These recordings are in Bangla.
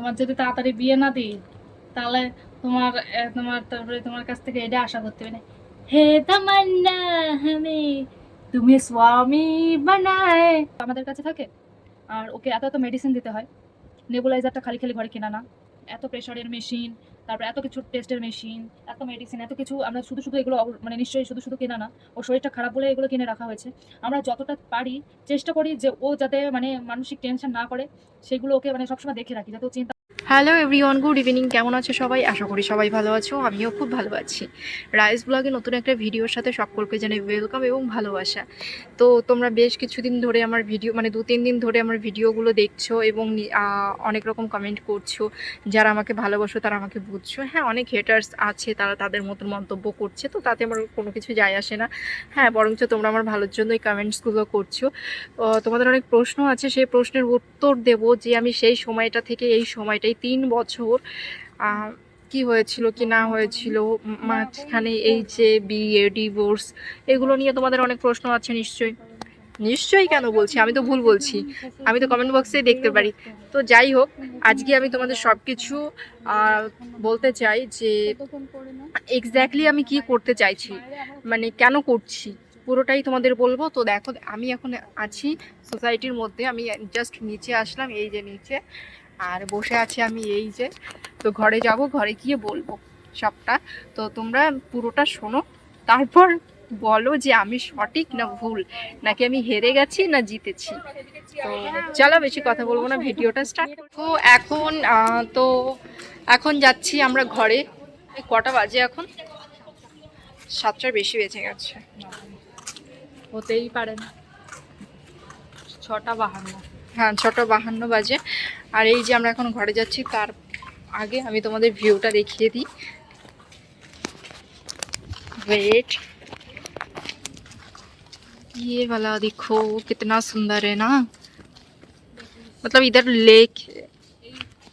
তোমার যদি তাড়াতাড়ি বিয়ে না দিই, তাহলে তোমার তোমার, তারপরে তোমার কাছ থেকে এটা আশা করতে হবে না। হে তামান্না হামে তুমি স্বামী বানায়। আমাদের কাছে থাকে, আর ওকে এত এত মেডিসিন দিতে হয় নেবুলাইজারটা খালি খালি ঘরে কেনা না। এত প্রেশারের মেশিন তারপর এত কিছু টেস্টের মেশিন এত মেডিসিন এত কিছু, আমরা শুধু শুধু এগুলো মানে নিশ্চয়ই শুধু শুধু কেনা না, ওর শরীরটা খারাপ বলে এগুলো কিনে রাখা হয়েছে। আমরা যতটা পারি, চেষ্টা করি যে ও যাতে মানে মানসিক টেনশন না করে, সেগুলো ওকে মানে সবসময় দেখে রাখি, যাতে ও চিন্তা হ্যালো এভরিওয়ান গুড ইভিনিং কেমন আছো সবাই? আশা করি সবাই ভালো আছো, আমিও খুব ভালো আছি। রাইস ব্লগে নতুন একটা ভিডিওর সাথে সকলকে জানাই ওয়েলকাম এবং ভালোবাসা। তো তোমরা বেশ কিছুদিন ধরে আমার ভিডিও মানে দু তিন দিন ধরে আমার ভিডিওগুলো দেখছ এবং অনেক রকম কমেন্ট করছ। যারা আমাকে ভালোবাসো তারা আমাকে বুঝছ। হ্যাঁ অনেক হেটার্স আছে, তারা তাদের মতন মন্তব্য করছে, তো তাতে আমার কোনো কিছু যায় আসে না। হ্যাঁ বরঞ্চ তোমরা আমার ভালোর জন্যই কমেন্টসগুলো করছ। তোমাদের অনেক প্রশ্ন আছে, সেই প্রশ্নের উত্তর দেব যে আমি সেই সময়টা থেকে এই সময়টাই তিন বছর কি হয়েছিল, কি না হয়েছিল মাঝখানে এই যে বিয়ে ডিভোর্স, এগুলো নিয়ে তোমাদের অনেক প্রশ্ন আছে নিশ্চয়ই। নিশ্চয়ই কেন বলছি? আমি তো ভুল বলছি। আমি তো কমেন্ট বক্সে দেখতে পারি। তো যাই হোক, আজকে আমি তোমাদের সব কিছু বলতে চাই যে এক্স্যাক্টলি আমি কি করতে চাইছি? মানে কেন করছি? পুরোটাই তোমাদের বলব। তো দেখো, আমি এখন আছি সোসাইটির মধ্যে। আমি জাস্ট নিচে আসলাম, এই যে নিচে। আর বসে আছি আমি এই যে। তো ঘরে যাব ঘরে গিয়ে বলব সবটা। তো তোমরা পুরোটা শোনো তারপর বলো যে আমি সঠিক না ভুল? নাকি আমি হেরে গেছি না জিতেছি? তো চলো বেশি কথা বলব না ভিডিওটা স্টার্ট তো এখন তো এখন যাচ্ছি আমরা ঘরে। কটা বাজে এখন? সাতটার বেশি বেজে গেছে। হতেই পারে না। ছটা বাহান্ন। হ্যাঁ ছটা বাহান্ন বাজে। আর এই যে আমরা এখন ঘরে যাচ্ছি তার আগে আমি তোমাদের ভিউটা দেখিয়ে দিই वेट ये वाला देखो कितना सुंदर है ना मतलब इधर लेक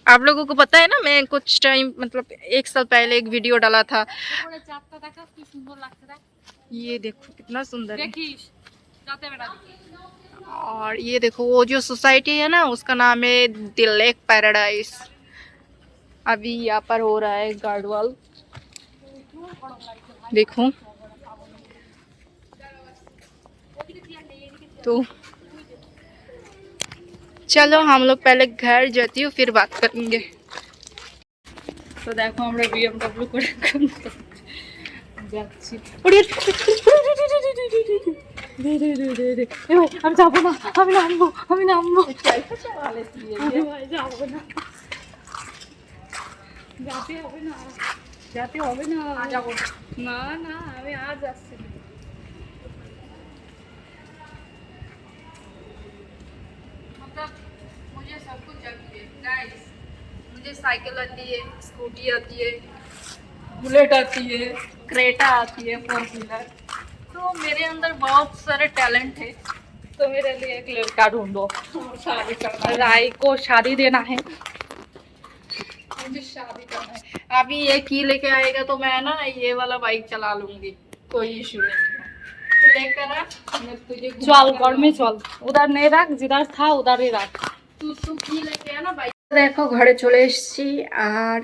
आप लोगों को पता है ना मैं कुछ टाइम मतलब एक साल पहले एक वीडियो डाला था চারটা দেখা কি সুন্দর লাগছে দেখ ये देखो कितना सुंदर है দেখিস যাতে বেড়া और ये देखो, वो जो सोसाइटी है ना, उसका नाम है द लेक पैराडाइज अभी यहाँ पर हो रहा है गार्डवाल देखो। तो चलो, हम लोग पहले घर जाती हूँ, फिर बात करेंगे। तो देखो, हम लोग बीएमडब्ल्यू को দে দে দে দে দে এ ভাই আমি যাবো না আমি নামবো আমি নামবো আরে ভাই যাবো না যাতে হবে না যাতে হবে না যাবো না না আমি আজ আসছি না। मतलब मुझे सब कुछ चाहिए गाइस मुझे साइकिल आती है स्कूटी आती है बुलेट आती है क्रेटा आती है फोर व्हीलर तो मेरे अंदर बहुत सारे टैलेंट है तो मेरे लिए एक लड़का ढूंढो शादी करना है राय को शादी देना है मुझे शादी करना है अभी ये की लेके आएगा तो मैं ना ये वाला बाइक चला लूंगी कोई इशू नहीं है तो लेकर आ मैं तुझे चल घुमाऊंगा। घर में चल उधर नहीं रख जिधर था उधर ही रख তুই তো কি লেগে আনা বাইক দেখো ঘরে চলে এসেছি আর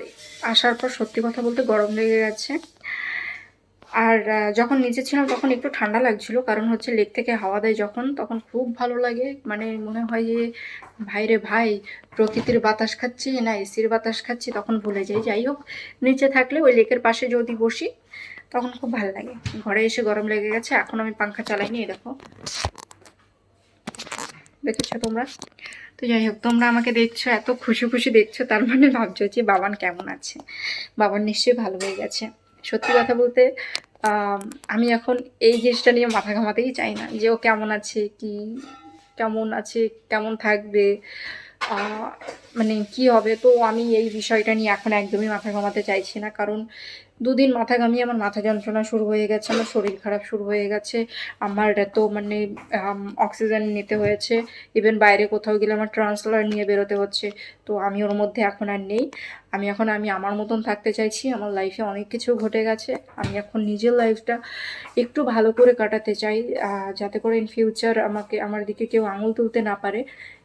আসার পর সত্যি কথা বলতে গরম লেগে গেছে আর যখন নিচে ছিলাম তখন একটু ঠান্ডা লাগছিল। কারণ হচ্ছে লেক থেকে হাওয়া দেয় যখন, তখন খুব ভালো লাগে। মানে মনে হয় যে, ভাইরে ভাই, প্রকৃতির বাতাস খাচ্ছি না, এসির বাতাস খাচ্ছি। তখন ভুলে যাই। যাই হোক, নিচে থাকলে ওই লেকের পাশে যদি বসি, তখন খুব ভালো লাগে। ঘরে এসে গরম লেগে গেছে, এখন আমি পাংখা চালাইনি দেখো। দেখেছ তোমরা? তো যাই হোক, তোমরা আমাকে দেখছ, এত খুশি খুশি দেখছ, তার মানে ভাবছ যে, বাবান কেমন আছে? বাবান নিশ্চয়ই ভালো হয়ে গেছে। সত্যি কথা বলতে আম, এখন এই জিনিসটা নিয়ে মাথা ঘামাতেই চাই না যে ও কেমন আছে কি কেমন আছে কেমন থাকবে। মানে কি হবে? তো আমি এই বিষয়টা নিয়ে এখন একদমই মাথা ঘামাতে চাইছি না। কারণ দুদিন মাথা ঘামিয়ে আমার মাথা যন্ত্রণা শুরু হয়ে গেছে, আমার শরীর খারাপ শুরু হয়ে গেছে, আমার এত মানে অক্সিজেন নিতে হয়েছে ইভেন বাইরে কোথাও গেলে আমার ট্রান্সলার নিয়ে বেরোতে হচ্ছে। তো আমি ওর মধ্যে এখন আর নেই। আমি এখন, আমি আমার মতন থাকতে চাইছি, আমার লাইফে অনেক কিছু ঘটে গেছে। আমি এখন নিজের লাইফটা একটু ভালো করে কাটাতে চাই যাতে করে ইন ফিউচার আমাকে, আমার দিকে কেউ আঙুল তুলতে না পারে।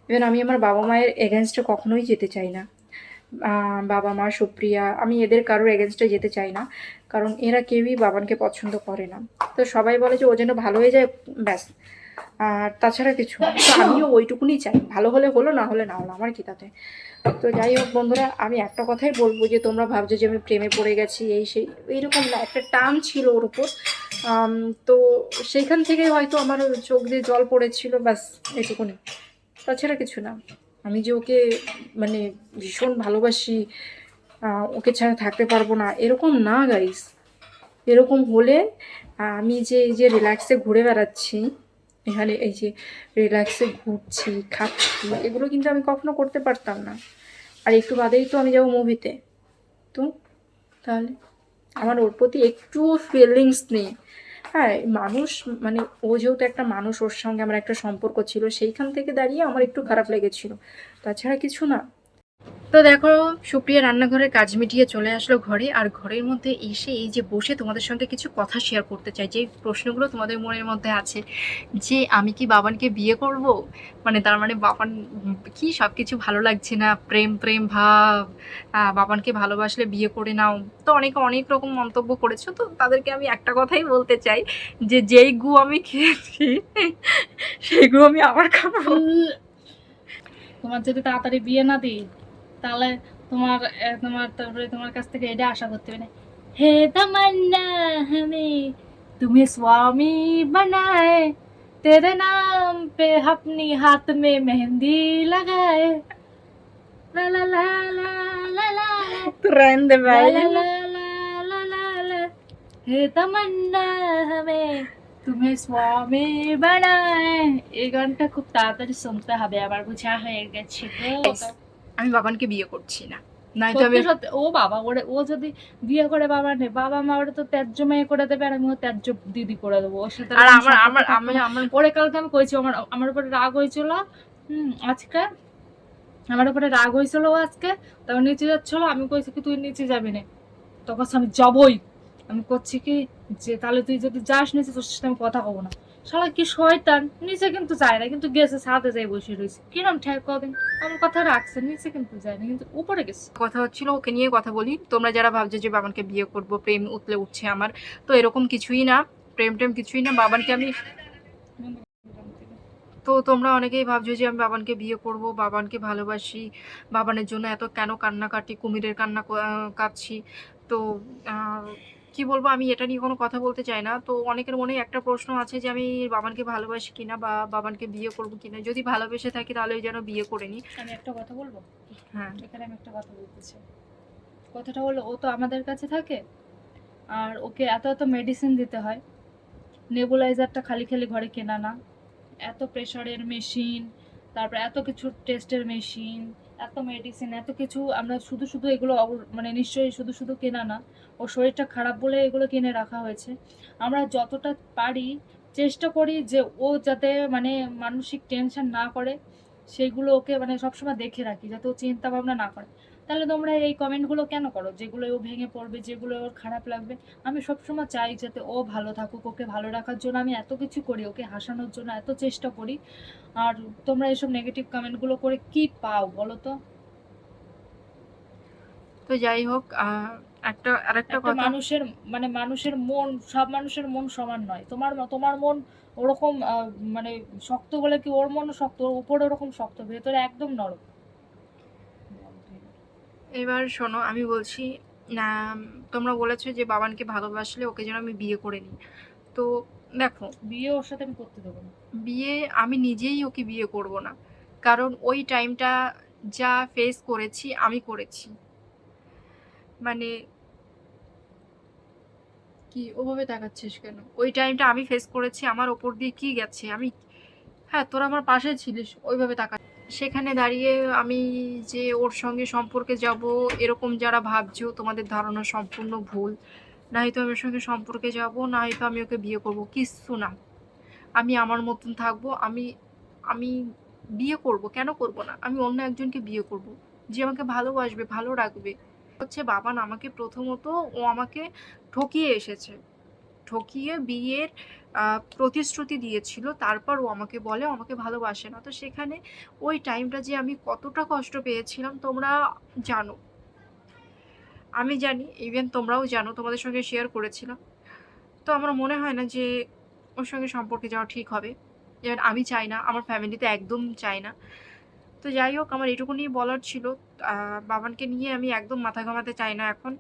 ইভেন আমি আমার বাবা মায়ের এগেনস্টে কখনোই যেতে চাই না। বাবা মা, সুপ্রিয়া, আমি এদের কারোর এগেনস্টে যেতে চাই না। কারণ এরা কেউই বাবানকে পছন্দ করে না। তো সবাই বলে যে ও যেন ভালো হয়ে যায়, ব্যাস। আর তাছাড়া কিছু আমিও ওইটুকুনি চাই। ভালো হলে হলো, না হলে না হলো আমার কি তাতে? তো যাই হোক বন্ধুরা, আমি একটা কথাই বলব যে, তোমরা ভাবছ যে আমি প্রেমে পড়ে গেছি, এই সেই, এইরকম না, একটা টান ছিল ওর উপর। তো সেইখান থেকে হয়তো আমার চোখ দিয়ে জল পড়েছিল, ব্যাস, এটুকুনি। তাছাড়া কিছু না। আমি যে ওকে মানে ভীষণ ভালোবাসি ওকে ছাড়া থাকতে পারব না, এরকম না গাইস এরকম হলে আমি যে, এই যে রিল্যাক্সে ঘুরে বেড়াচ্ছি, এখানে এই যে রিল্যাক্সে ঘুরছি, খাচ্ছি, এগুলো কিন্তু আমি কখনো করতে পারতাম না। আর একটু বাদেই তো আমি যাব মুভিতে তো। তাহলে? আমার ওর প্রতি একটুও ফিলিংস নেই। হ্যাঁ মানুষ মানে ও যেহেতু একটা মানুষ, ওর সঙ্গে আমার একটা সম্পর্ক ছিল, সেইখান থেকে দাঁড়িয়ে আমার একটু খারাপ লেগেছিল। তাছাড়া কিছু না। তো দেখো, সুপ্রিয়া রান্নাঘরের কাজ মিটিয়ে চলে আসলো ঘরে, আর ঘরের মধ্যে এসে এই যে বসে তোমাদের সঙ্গে কিছু কথা শেয়ার করতে চাই যে প্রশ্নগুলো তোমাদের মনের মধ্যে আছে, যে আমি কি বাবানকে বিয়ে করব? মানে তার মানে বাবান, কি সব কিছু ভালো লাগছে না? প্রেম প্রেম, ভাব বাবানকে ভালোবাসলে বিয়ে করে নাও। তো অনেকে, অনেক রকম মন্তব্য করেছ, তো তাদেরকে আমি একটা কথাই বলতে চাই, যে যেই গু আমি খেয়েছি, সেই গু আমি আবার খাব। তোমার যদি তাড়াতাড়ি বিয়ে না দিই তাহলে তোমার তোমার তারপরে তোমার কাছ থেকে এটা আশা করতে হবে হে তামান্না হামে তুমি স্বামী বানায় তেরে নাম পে আপনি হাত মে মেহেন্দি লাগায়। হে তামান্না তুমি স্বামী বানায়। এই গানটা খুব তাড়াতাড়ি শুনতে হবে আবার বোঝা হয়ে গেছে আমি বাবানকে বিয়ে করছি না। ও বাবা ওরে ও যদি বিয়ে করে বাবা নেই বাবা মা ওরে তো ত্যায্য মেয়ে করে দেবে আর আমি ও ত্যায্য দিদি করে দেবো ওর সাথে আর আমার আমার আমি আমার ওরে কালকে আমি কইছি আমার আমার উপরে রাগ হয়েছিল হুম আজকে। আমার উপরে রাগ হয়েছিল ও আজকে তখন নিচে যাচ্ছিল আমি কইছি কি তুই নিচে যাবি না। তখন আমি যাবই। আমি করছি কি যে তাহলে তুই যদি যাস নিচে তোর সাথে আমি কথা কব না। শালা কি শয়তান? নিচে কিন্তু যায় না, কিন্তু গেছে, ছাদে যাই বসে রয়েছে। কিরম ঠেক কদিন? আমার কথা রাখছে, নিচে কিন্তু যায় না, কিন্তু উপরে গেছে। কথা হচ্ছিল, ওকে নিয়ে কথা বলি। তোমরা যারা ভাবছ যে বাবানকে বিয়ে করব, প্রেম উতলে উঠছে আমার, তো এরকম কিছুই না, প্রেম টেম কিছুই না। বাবানকে আমি তো তোমরা অনেকেই ভাবছ যে আমি বাবানকে বিয়ে করব, বাবানকে ভালোবাসি, বাবানের জন্য এত কেন কান্নাকাটি, কুমিরের কান্না কাঁদছি। তো কি বলব আমি এটা নিয়ে কোনো কথা বলতে চাই না। তো অনেকের মনে একটা প্রশ্ন আছে যে আমি বাবানকে ভালোবাসি কিনা বা বাবানকে বিয়ে করব কিনা। যদি ভালোবেসে থাকি তাহলে ওই যেন বিয়ে করে নিই। আমি একটা কথা বলব? হ্যাঁ। এখানে আমি একটা কথা বলতে চাই। কথাটা হলো ও তো আমাদের কাছে থাকে আর ওকে এত এত মেডিসিন দিতে হয়। নেবুলাইজারটা খালি খালি ঘরে কেনা না। এত প্রেশারের মেশিন তারপর এত কিছু টেস্টের মেশিন এত মেডিসিন এত কিছু আমরা শুধু শুধু এগুলো মানে নিশ্চয়ই শুধু শুধু কেনা না। ও শরীরটা খারাপ বলে এগুলো কিনে রাখা হয়েছে। আমরা যতটা পারি চেষ্টা করি যে ও যাতে মানে মানসিক টেনশন না করে, সেগুলো ওকে মানে সবসময় দেখে রাখি, যাতে ও চিন্তা ভাবনা না করে। তাহলে তোমরা এই কমেন্টগুলো কেন করো? যেগুলো ও ভেঙে পড়বে যেগুলো ওর খারাপ লাগবে। আমি সবসময় চাই যাতে ও ভালো থাকুক ওকে ভালো রাখার জন্য আমি এত কিছু করি ওকে হাসানোর জন্য এত চেষ্টা করি। আর তোমরা এসব নেগেটিভ কমেন্টগুলো করে কি পাও বলো তো? তো যাই হোক একটা আরেকটা কথা। মানুষের মানে মানুষের মন সব মানুষের মন সমান নয়। তোমার তোমার মন ওরকম মানে শক্ত বলে কি ওর মন শক্ত ওর উপরে ওরকম শক্ত ভেতরে একদম নরম। এবার শোনো আমি বলছি না তোমরা বলেছ যে বাবানকে ভালোবাসলে ওকে যেন আমি বিয়ে করে নিই। তো দেখো বিয়ে ওর সাথে আমি করতে দেবো না। বিয়ে আমি নিজেই ওকে বিয়ে করব না। কারণ ওই টাইমটা যা ফেস করেছি আমি করেছি। মানে কি ওভাবে তাকাচ্ছিস কেন? ওই টাইমটা আমি ফেস করেছি আমার ওপর দিয়ে কি গেছে? আমি হ্যাঁ তোরা আমার পাশে ছিলিস ওইভাবে তাকা সেখানে দাঁড়িয়ে আমি যে ওর সঙ্গে সম্পর্কে যাব, এরকম যারা ভাবছ, তোমাদের ধারণা সম্পূর্ণ ভুল। না হয়তো আমি ওর সঙ্গে সম্পর্কে যাব না হয়তো আমি ওকে বিয়ে করব। কিচ্ছু না। আমি আমার মতন থাকব, আমি আমি বিয়ে করব। কেন করব না? আমি অন্য একজনকে বিয়ে করব। যে আমাকে ভালোবাসবে, ভালো রাখবে। হচ্ছে বাবান আমাকে প্রথমত ও আমাকে ঠকিয়ে এসেছে। ঠকিয়ে বিয়ের প্রতিশ্রুতি দিয়েছিল। তারপর ও আমাকে বলে আমাকে ভালোবাসে না। তো সেখানে ওই টাইমটা যে আমি কতটা কষ্ট পেয়েছিলাম তোমরা জানো। আমি জানি ইভেন তোমরাও জানো, তোমাদের সঙ্গে শেয়ার করেছিলাম। তো আমার মনে হয় না যে ওর সঙ্গে সম্পর্কে যাওয়া ঠিক হবে। যেমন আমি চাই না, আমার ফ্যামিলিতে একদম চাই না। তো যাই হোক, আমার এটুকুনি বলার ছিল। বাবানকে নিয়ে আমি একদম মাথা ঘামাতে চাই না এখন।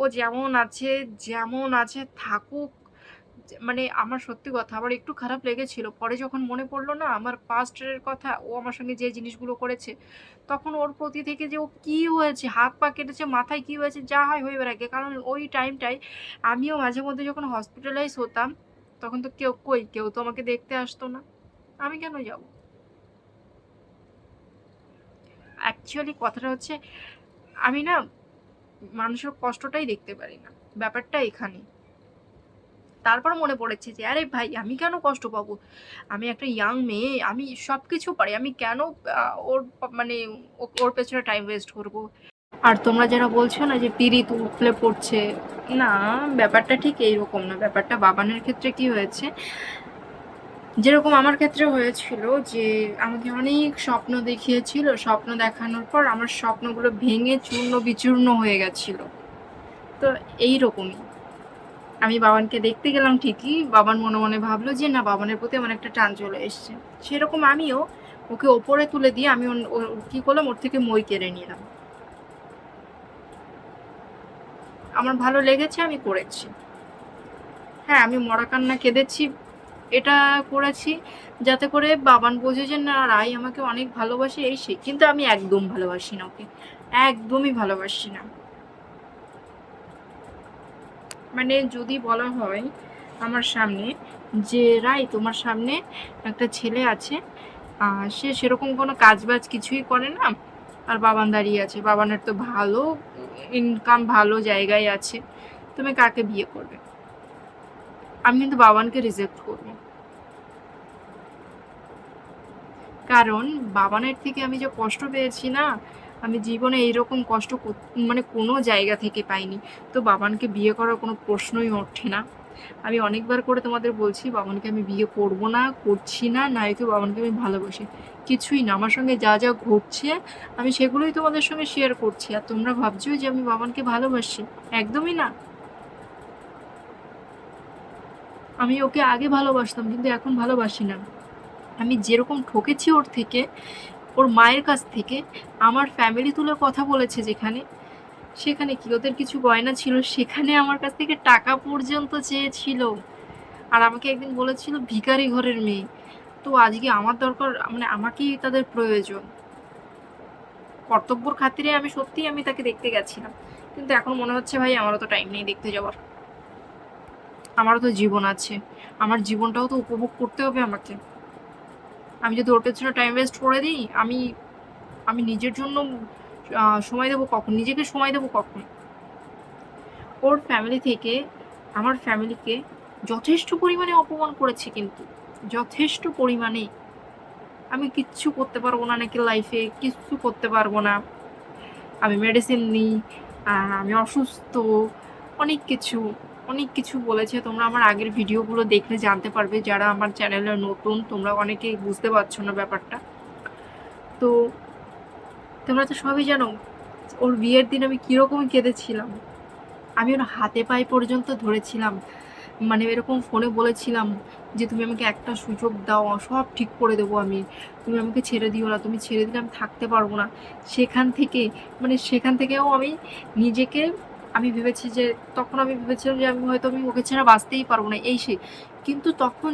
ও যেমন আছে যেমন আছে, থাকুক। মানে আমার সত্যি কথা, আমার একটু খারাপ লেগেছিল। পরে যখন মনে পড়ল না, আমার পাস্টের কথা, ও আমার সঙ্গে যে জিনিসগুলো করেছে, তখন ওর প্রতি থেকে যে ও কী হয়েছে, হাত পা কেটেছে, মাথায় কী হয়েছে, যা হয় হয়ে বেড়াকে। কারণ ওই টাইমটায় আমিও মাঝে মধ্যে যখন হসপিটালাইজ হতাম, তখন তো কেউ কই, কেউ তো আমাকে দেখতে আসতো না। আমি কেন যাব? অ্যাকচুয়ালি কথাটা হচ্ছে, আমি না মানুষের কষ্টটাই দেখতে পারি না। ব্যাপারটা এখানে তারপর মনে পড়েছে যে, আরে ভাই, আমি কেন কষ্ট পাবো? আমি একটা ইয়াং মেয়ে, আমি সব কিছু পারি। আমি কেন ওর মানে ওর পেছনে টাইম ওয়েস্ট করব? আর তোমরা যারা বলছো না যে, পিরিত উঠলে পড়ছে, না, ব্যাপারটা ঠিক এইরকম না। ব্যাপারটা বাবানের ক্ষেত্রে কি হয়েছে যেরকম আমার ক্ষেত্রে হয়েছিল যে, আমাকে অনেক স্বপ্ন দেখিয়েছিল, স্বপ্ন দেখানোর পর আমার স্বপ্নগুলো ভেঙে চূর্ণ বিচূর্ণ হয়ে গেছিল। তো এই রকমই আমি বাবানকে দেখতে গেলাম ঠিকই, বাবান মনে মনে ভাবলো যে, না, বাবানের প্রতি আমার একটা টান চলে এসছে। সেরকম আমিও ওকে ওপরে তুলে দিয়ে আমি কি করলাম, ওর থেকে মই কেড়ে নিলাম। আমার ভালো লেগেছে, আমি করেছি। হ্যাঁ আমি মরা কান্না কেঁদেছি এটা করেছি যাতে করে বাবান বোঝে যে, না, রাই আমাকে অনেক ভালোবাসে, এই সে কিন্তু আমি একদম ভালোবাসি না ওকে। একদমই ভালোবাসি না। মানে যদি বলা হয় আমার সামনে যে, রাই, তোমার সামনে একটা ছেলে আছে সে সেরকম কোনো কাজ বাজ কিছুই করে না, আর বাবান দাঁড়িয়ে আছে। বাবানের তো ভালো ইনকাম ভালো জায়গায় আছে। তুমি কাকে বিয়ে করবে? আমি কিন্তু বাবানকে রিজেক্ট করব। কারণ বাবানের থেকে আমি যে কষ্ট পেয়েছি না, আমি জীবনে এইরকম কষ্ট মানে কোনো জায়গা থেকে পাইনি। তো বাবানকে বিয়ে করার কোনো প্রশ্নই ওঠে না। আমি অনেকবার করে তোমাদের বলছি, বাবানকে আমি বিয়ে করব না, করছি না, নয়তো বাবানকে আমি ভালোবাসি। কিছুই না, আমার সঙ্গে যা যা ঘটছে, আমি সেগুলোই তোমাদের সঙ্গে শেয়ার করছি। আর তোমরা ভাবছ যে আমি বাবানকে ভালোবাসি? একদমই না। আমি ওকে আগে ভালোবাসতাম, কিন্তু এখন ভালোবাসি না। আমি যেরকম ঠকেছি ওর থেকে, ওর মায়ের কাছ থেকে, আমার ফ্যামিলি তুলে কথা বলেছে যেখানে, সেখানে কি ওদের কিছু গয়না ছিল? সেখানে আমার কাছ থেকে টাকা পর্যন্ত চেয়েছিল। আর আমাকে একদিন বলেছিল, ভিখারি ঘরের মেয়ে, তো আজকে আমার দরকার মানে আমাকেই তাদের প্রয়োজন। কর্তব্যর খাতিরে আমি সত্যিই আমি তাকে দেখতে গেছিলাম। কিন্তু এখন মনে হচ্ছে, ভাই, আমারও তো টাইম নেই দেখতে যাওয়ার। আমারও তো জীবন আছে। আমার জীবনটাও তো উপভোগ করতে হবে আমাকে। আমি যদি ওর পেছনে টাইম ওয়েস্ট করে দিই, আমি আমি নিজের জন্য সময় দেবো কখন? নিজেকে সময় দেবো কখন? ওর ফ্যামিলি থেকে, আমার ফ্যামিলিকে যথেষ্ট পরিমাণে অপমান করেছে কিন্তু। যথেষ্ট পরিমাণে। আমি কিচ্ছু করতে পারব না নাকি লাইফে কিচ্ছু করতে পারব না। আমি মেডিসিন নিই আমি অসুস্থ, অনেক কিছু। অনেক কিছু বলেছে। তোমরা আমার আগের ভিডিওগুলো দেখলে জানতে পারবে যারা আমার চ্যানেলে নতুন, তোমরা অনেকেই বুঝতে পারছ না ব্যাপারটা। তো তোমরা তো সবই জানো ওর বিয়ের দিন আমি কীরকম কেঁদেছিলাম। আমি ওর হাতে পায়ে পর্যন্ত ধরেছিলাম। মানে এরকম ফোনে বলেছিলাম যে, তুমি আমাকে একটা সুযোগ দাও, সব ঠিক করে দেবো আমি। তুমি আমাকে ছেড়ে দিও না, তুমি ছেড়ে দিলে আমি থাকতে পারব না। সেখান থেকে মানে সেখান থেকেও আমি নিজেকে আমি ভেবেছি যে, তখন আমি ভেবেছিলাম যে, আমি হয়তো আমি ওকে ছাড়া বাঁচতেই পারব না, এই সে কিন্তু তখন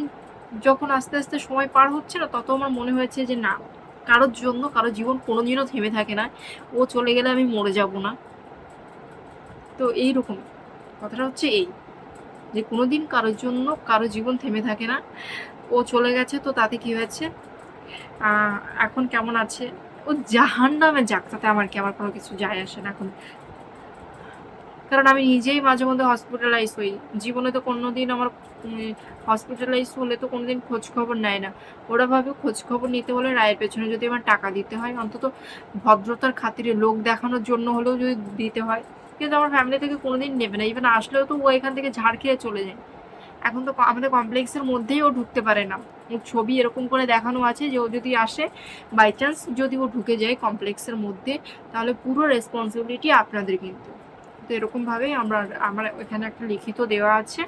যখন আস্তে আস্তে সময় পার হচ্ছে না তত আমার মনে হয়েছে যে, না, কারোর জন্য কারও জীবন কোনোদিনও থেমে থাকে না। ও চলে গেলে আমি মরে যাব না। তো এইরকম। কথাটা হচ্ছে এই, যে, কোনোদিন কারোর জন্য কারও জীবন থেমে থাকে না। ও চলে গেছে তো তাতে কি হয়েছে? এখন কেমন আছে? ও জাহান নামে যাক, তাতে আমার কি, আমার কোনো কিছু যায় আসে না এখন। কারণ আমি নিজেই মাঝে মধ্যে হসপিটালাইজ হই। জীবনে তো কোনোদিন আমার হসপিটালাইজ হলে তো কোনোদিন খোঁজ খবর নেয় না। ওরা ভাবে খোঁজ খবর নিতে হলে রায়ের পেছনে যদি আমার টাকা দিতে হয়, অন্তত ভদ্রতার খাতিরে লোক দেখানোর জন্য হলেও যদি দিতে হয়। কিন্তু আমার ফ্যামিলি থেকে কোনোদিন নেবে না। ইভেন আসলেও তো ও এখান থেকে ঝাড় খেয়ে চলে যায়। এখন তো আমাদের কমপ্লেক্সের মধ্যেই ও ঢুকতে পারে না। ছবি এরকম করে দেখানো আছে যে ও যদি আসে বাই চান্স যদি ও ঢুকে যায় কমপ্লেক্সের মধ্যে, তাহলে পুরো রেসপন্সিবিলিটি আপনাদের কিন্তু। তো এরকমভাবেই আমরা আমার এখানে একটা লিখিত দেওয়া আছে।